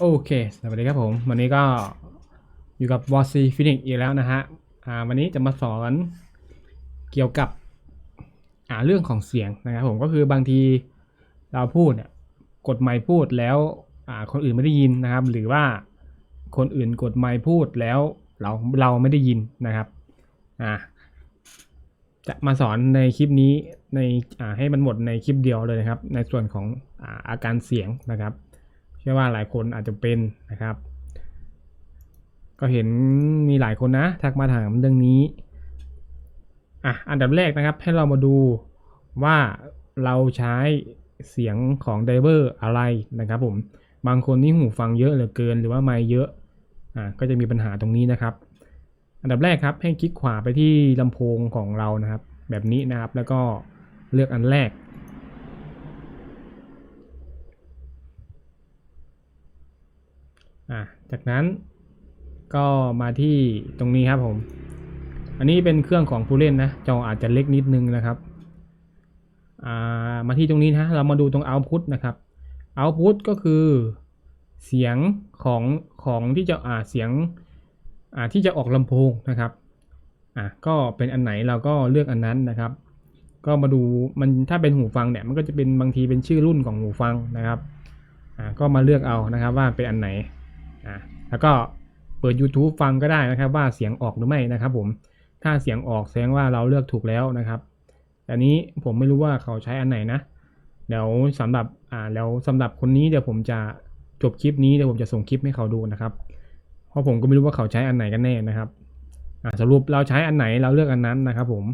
โอเค สวัสดีครับผม วันนี้ก็อยู่กับวอซีฟินิกอีกแล้วนะฮะ อ่า วันนี้จะมาสอนเกี่ยวกับ อ่า เรื่องของเสียงนะครับผม ก็คือบางทีเราพูดเนี่ย กดไมค์พูดแล้ว อ่า คนอื่นไม่ได้ยินนะครับ หรือว่าคนอื่นกดไมค์พูดแล้วเรา เราไม่ได้ยินนะครับ อ่า จะมาสอนในคลิปนี้ ใน อ่า ให้มันหมดในคลิปเดียวเลยนะครับ ในส่วนของ อ่า อาการเสียงนะครับ ชื่อว่าหลายคนอาจจะเป็นนะครับ ก็เห็นมีหลายคนนะทักมาถามเรื่องนี้อะอันดับแรกนะครับให้เรามาดูว่าเราใช้เสียงของไดเวอร์อะไรนะครับผมบางคนนี่หูฟังเยอะเหลือเกินหรือว่าไม่เยอะอะก็จะมีปัญหาตรงนี้นะครับ อันดับแรกครับให้คลิกขวาไปที่ลำโพงของเรานะครับ แบบนี้นะครับแล้วก็เลือกอันแรก อะจากนั้นก็มาที่ตรงนี้ครับผม อันนี้เป็นเครื่องของผู้เล่นนะ จออาจจะเล็กนิดนึงนะครับ อ่า มาที่ตรงนี้นะเรามาดูตรง output นะครับ output ก็คือเสียงของของที่จะอ่าเสียงอ่าที่จะออกลำโพงนะครับ อะก็เป็นอันไหนเราก็เลือกอันนั้นนะครับ ก็มาดูมันถ้าเป็นหูฟังเนี่ยมันก็จะเป็นบางทีเป็นชื่อรุ่นของหูฟังนะครับ อ่าก็มาเลือกเอานะครับว่าเป็นอันไหน อะแล้วก็เปิด YouTube ฟังก็ได้นะครับ ว่าเสียงออกหรือไม่นะครับ ผมถ้าเสียงออกแสดงว่าเราเลือกถูกแล้วนะครับแต่นี้ผมไม่รู้ว่าเขาใช้อันไหนนะเดี๋ยวสำหรับอ่าแล้วสำหรับคนนี้เดี๋ยวผมจะจบคลิปนี้เดี๋ยวผมจะส่งคลิปให้เขาดูนะครับ เพราะผมก็ไม่รู้ว่าเขาใช้อันไหนกันแน่นะครับอ่าสรุปเราใช้อันไหนเราเลือกอันนั้นนะครับ ผม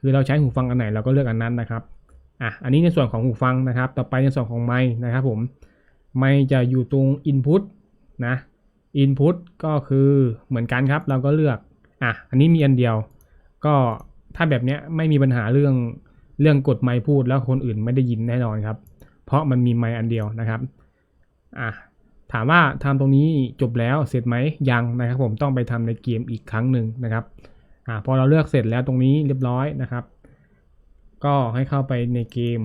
คือเราใช้หูฟังอันไหนเราก็เลือกอันนั้นนะครับอะอันนี้ในส่วนของหูฟังนะครับ ต่อไปในส่วนของไมค์นะครับ ผมไมค์จะอยู่ตรง Input นะ Input ก็คือเหมือนกันครับเราก็เลือก อะ อันนี้มีอันเดียว ก็ถ้าแบบเนี้ยไม่มีปัญหาเรื่องเรื่องกดไมค์พูดแล้วคนอื่นไม่ได้ยินแน่นอนครับ เพราะมันมีไมค์อันเดียวนะครับ อะถามว่าทำตรงนี้จบแล้วเสร็จไหมยังนะครับ ผมต้องไปทำในเกมอีกครั้งหนึ่งนะครับอะพอเราเลือกเสร็จแล้วตรงนี้เรียบร้อยนะครับ ก็ให้เข้าไปในเกม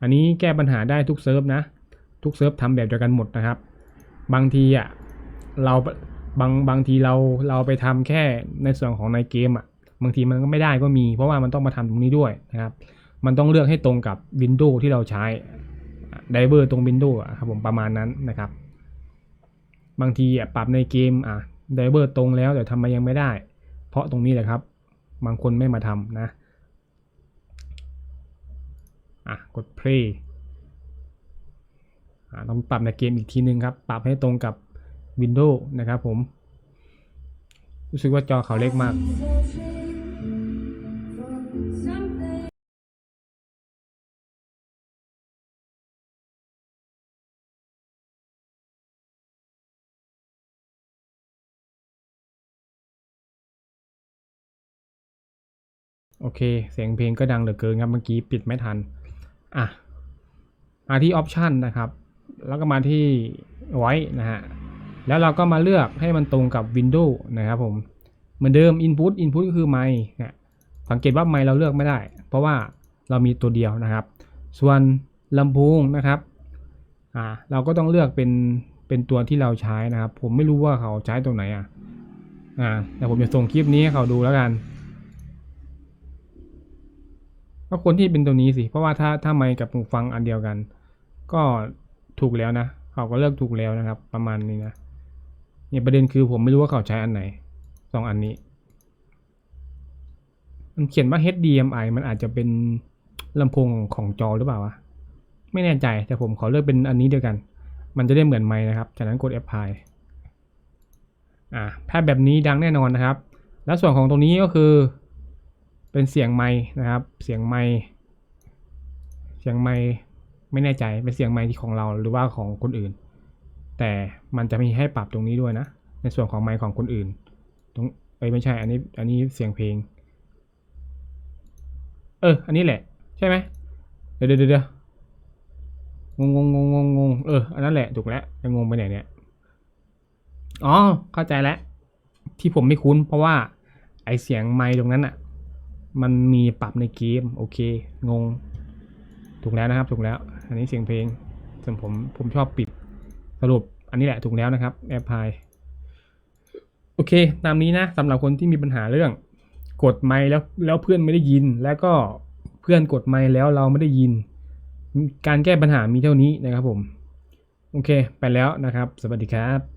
อันนี้แก้ปัญหาได้ทุกเซิร์ฟนะ ทุกเซิร์ฟทำแบบเดียวกันหมดนะครับ บางทีอะเราบางบางทีเราเราไปทำแค่ในส่วนของในเกมอะบางทีมันก็ไม่ได้ก็มี เพราะว่ามันต้องมาทำตรงนี้ด้วยนะครับ มันต้องเลือกให้ตรงกับ Windows ที่เราใช้ไดเวอร์ตรง Windows ครับผมประมาณนั้นนะครับ บางทีอะปรับในเกมอะไดเวอร์ตรงแล้วแต่ทำมายังไม่ได้ เพราะตรงนี้แหละครับ บางคนไม่มาทำนะอะกด play ต้องปรับในเกมอีกทีนึงครับ ปรับให้ตรงกับ Windows นะครับผม รู้สึกว่าจอเขาเล็กมากโอเค เสียงเพลงก็ดังเหลือเกินครับ เมื่อกี้ปิดไม่ทัน อะ มาที่ออปชันนะครับ แล้วก็มาที่ไว้นะฮะ แล้วเราก็มาเลือกให้มันตรงกับ Windows นะครับผม เหมือนเดิม Input Input ก็คือไมค์เนี่ยสังเกตว่าไมค์เราเลือกไม่ได้ เพราะว่าเรามีตัวเดียวนะครับ ส่วนลำโพงนะครับ อ่า เราก็ต้องเลือกเป็น เป็นตัวที่เราใช้นะครับ ผมไม่รู้ว่าเขาใช้ตรงไหนอะ อ่า แต่ผมจะส่งคลิปนี้ให้เขาดูแล้วกันก็ควรที่เป็นตัวนี้สิ เพราะว่าถ้าถ้าไมค์กับหูฟังอันเดียวกัน ก็ ถูกแล้วนะ เขาก็เลือกถูกแล้วนะครับ ประมาณนี้นะเนี่ยประเด็นคือผมไม่รู้ว่าเขาใช้อันไหนสองอันนี้ มันเขียนว่า HDMI มันอาจจะเป็นลำโพงของจอหรือเปล่าวะไม่แน่ใจแต่ผมขอเลือกเป็นอันนี้เดียวกัน มันจะได้เหมือนไมค์นะครับ จากนั้นกด Apply อ่าถ้าแบบนี้ดังแน่นอนนะครับ แล้วส่วนของตรงนี้ก็คือ เป็นเสียงไม้นะครับ เสียงไม้เสียงไม้ ไม่แน่ใจเป็นเสียงไมค์ของเราหรือว่าของคนอื่น แต่มันจะมีให้ปรับตรงนี้ด้วยนะ ในส่วนของไมค์ของคนอื่น ตรงไปไม่ใช่ อันนี้ อันนี้เสียงเพลง เออ อันนี้แหละ ใช่ไหมเดี๋ยวเดี๋ยวงงงงงงงเออ อันนั้นแหละถูกแล้วจะงงไปไหนเนี่ย อ๋อ เข้าใจแล้ว ที่ผมไม่คุ้น เพราะว่าไอเสียงไมค์ตรงนั้นอะ่ะ มันมีปรับในเกม โอเค งง ถูกแล้วนะครับ ถูกแล้ว อันนี้เสียงเพลงส่วนผมผมชอบปิดสรุปอันนี้แหละถูกแล้วนะครับแอปพายโอเค ตามนี้นะสำหรับคนที่มีปัญหาเรื่อง กดไมค์แล้วแล้วเพื่อนไม่ได้ยิน แล้วก็เพื่อนกดไมค์แล้วเราไม่ได้ยิน การแก้ปัญหามีเท่านี้นะครับผม โอเค ไปแล้วนะครับ สวัสดีครับ